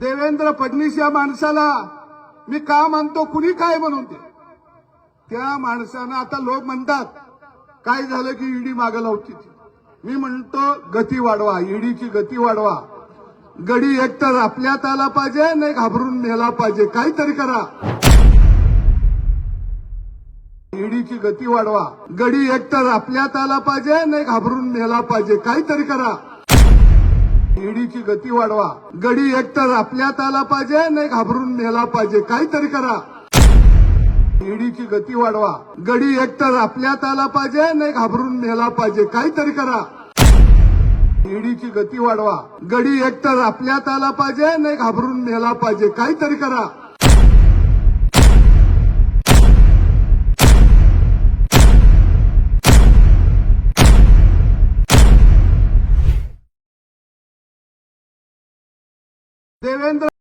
देवेंद्र फडणवीस या माणसाला मी का मानतो कुणी काय म्हणून ते? त्या माणसानं आता लोक म्हणतात काय झालं की ईडी मागे लावती मी म्हणतो गती वाढवा ईडीची गती वाढवा. गडी एकतर आपल्यात आला पाहिजे नाही घाबरून नेला पाहिजे. काहीतरी करा. ईडीची गती वाढवा. गडी एकतर आपल्यात आला पाहिजे नाही घाबरून नेला पाहिजे. काहीतरी करा. ईडीची गती वाढवा. गडी एकतर आपल्यात आला पाहिजे नाही घाबरून नेला पाहिजे. काहीतरी करा. ईडीची गती वाढवा. गडी एकतर आपल्यात आला पाहिजे नाही घाबरून नेला पाहिजे. काहीतरी करा. ईडीची गती वाढवा. गडी एकतर आपल्यात आला पाहिजे नाही घाबरून नेला पाहिजे. काहीतरी करा. देवेंद्र